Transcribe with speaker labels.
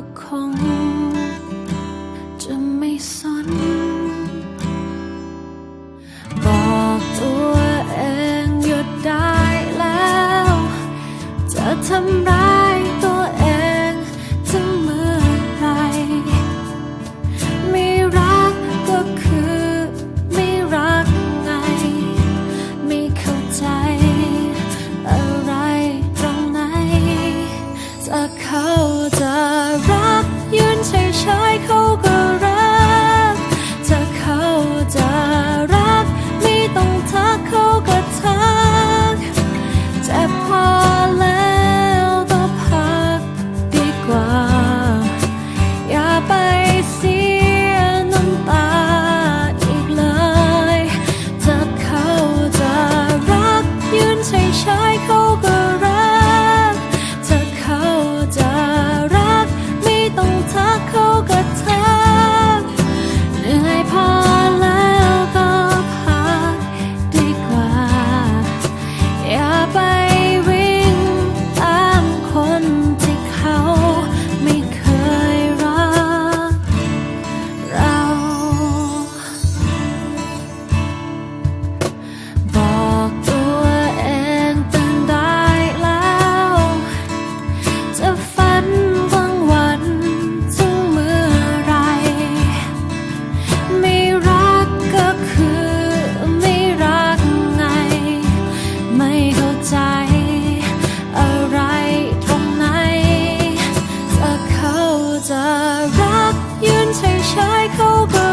Speaker 1: ก็คงจะไม่สน บอกตัวเองหยุดได้แล้ว จะทำร้า จะรักยืนเฉยๆเขาก็ 开口歌。